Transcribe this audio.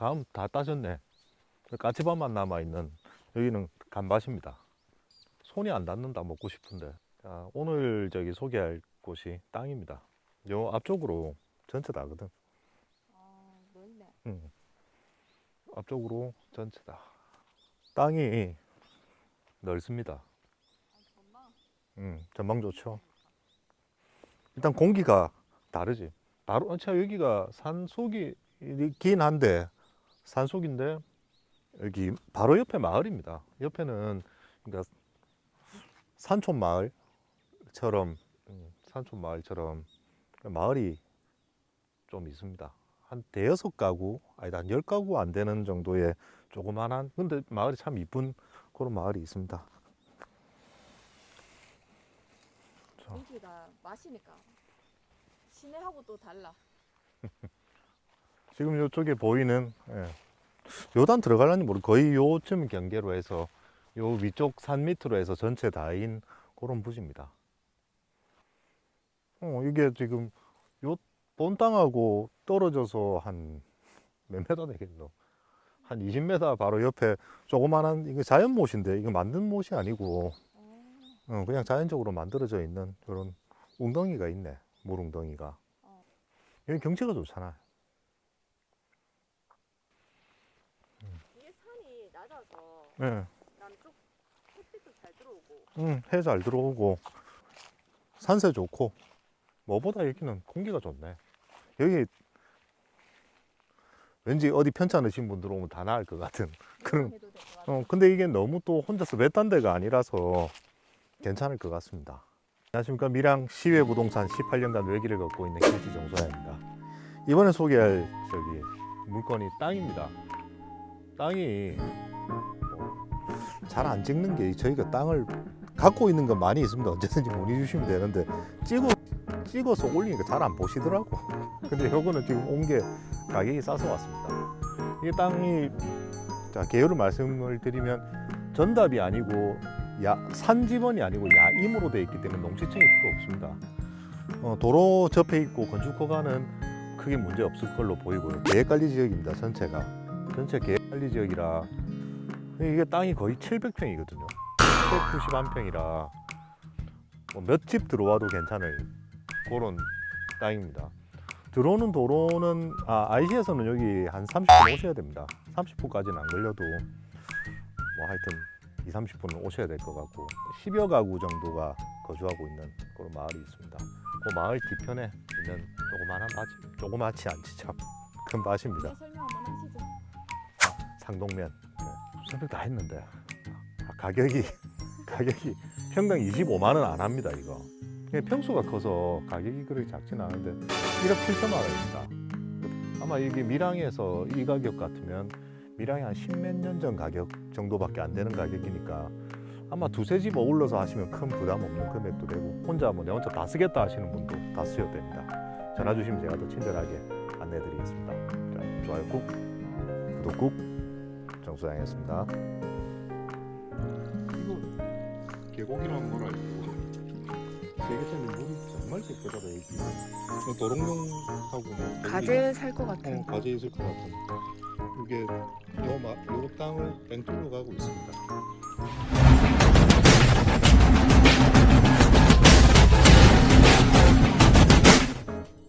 감 다 따졌네. 까치밥만 남아 있는 여기는 간밭입니다. 손이 안 닿는다 먹고 싶은데. 자, 오늘 저기 소개할 곳이 땅입니다. 요 앞쪽으로 전체 다거든. 아, 넓네. 응. 앞쪽으로 전체 다. 땅이 넓습니다. 아. 음, 전망 좋죠. 일단 공기가 다르지. 바로 차 여기가 산속이 긴 한데 산속인데 여기 바로 옆에 마을입니다. 옆에는 그러니까 산촌 마을처럼 음, 산촌 마을처럼 마을이 좀 있습니다. 한 대여섯 가구 아니다 한열 가구 안 되는 정도의 조그만한 근데 마을이 참 이쁜 그런 마을이 있습니다. 자. 공기가 마시니까 시내하고 또 달라. 지금 이쪽에 보이는 예. 요단 들어갈라니 모르 거의 요쯤 경계로 해서 요 위쪽 산 밑으로 해서 전체 다인 그런 부지입니다. 어 이게 지금 요 본 땅하고 떨어져서 한 몇 메다 되겠노? 한 20m 바로 옆에 조그만한 이거 자연 못인데 이거 만든 못이 아니고 어, 어, 그냥 자연적으로 만들어져 있는 그런 웅덩이가 있네 물 웅덩이가 어. 여기 경치가 좋잖아. 이게 산이 낮아서 예. 남쪽 햇빛도 잘 들어오고 응, 해 잘 들어오고 산세 좋고 뭐보다 여기는 공기가 좋네. 여기 왠지 어디 편찮으신 분들 오면 다 나을 것 같은 그런. 해도 될 것 같아. 어, 근데 이게 너무 또 혼자서 외딴 데가 아니라서 괜찮을 것 같습니다. 안녕하십니까 미랑 시외 부동산 18년간 외길을 걷고 있는 김치 정소야입니다. 이번에 소개할 저기 물건이 땅입니다. 땅이 잘 안 찍는 게 저희가 땅을 갖고 있는 건 많이 있습니다. 언제든지 문의 주시면 되는데 찍어 찍어서 올리니까 잘 안 보시더라고. 근데 요거는 지금 온 게 가격이 싸서 왔습니다. 이 땅이 자 개요를 말씀을 드리면 전답이 아니고 야, 산지번이 아니고 야임으로 되어 있기 때문에 농지청이 필요 없습니다. 어, 도로 접해 있고 건축 허가는 크게 문제 없을 걸로 보이고요. 계획관리 지역입니다. 전체가 전체 계획관리 지역이라 이게 땅이 거의 700평이거든요. 791평이라 뭐 몇집 들어와도 괜찮을 그런 땅입니다. 들어오는 도로는 아 IC에서는 여기 한 30분 오셔야 됩니다. 30분까지는 안 걸려도 뭐 하여튼 2, 30분은 오셔야 될 것 같고 10여 가구 정도가 거주하고 있는 그런 마을이 있습니다. 그 마을 뒤편에 있는 조그마한 밭이 조그맣지 않지 참 큰 밭입니다. 네, 설명 한번 하시죠. 상동면 네. 설명 다 했는데. 아, 가격이 가격이 평당 25만 원 안 합니다 이거. 평수가 커서 가격이 그렇게 작지는 않은데 1억 7천만 원입니다. 아마 이게 밀양에서 이 가격 같으면 밀양이 한 십몇 년 전 가격 정도밖에 안 되는 가격이니까 아마 두세 집 어울러서 하시면 큰 부담 없는 금액도 되고 혼자 뭐 내 혼자 다 쓰겠다 하시는 분도 다 쓰셔도 됩니다. 전화 주시면 제가 더 친절하게 안내해 드리겠습니다. 자, 좋아요 꾹 구독 꾹 정수양이었습니다. 이거 계곡이라는 걸 알고 세계적인 물이 정말 깨끗하다 여기. 도롱뇽하고 뭐 가재 살것 어, 같은. 가재 있을 것 같은. 이게 요, 마, 요 땅을 뺑뚫로 가고 있습니다.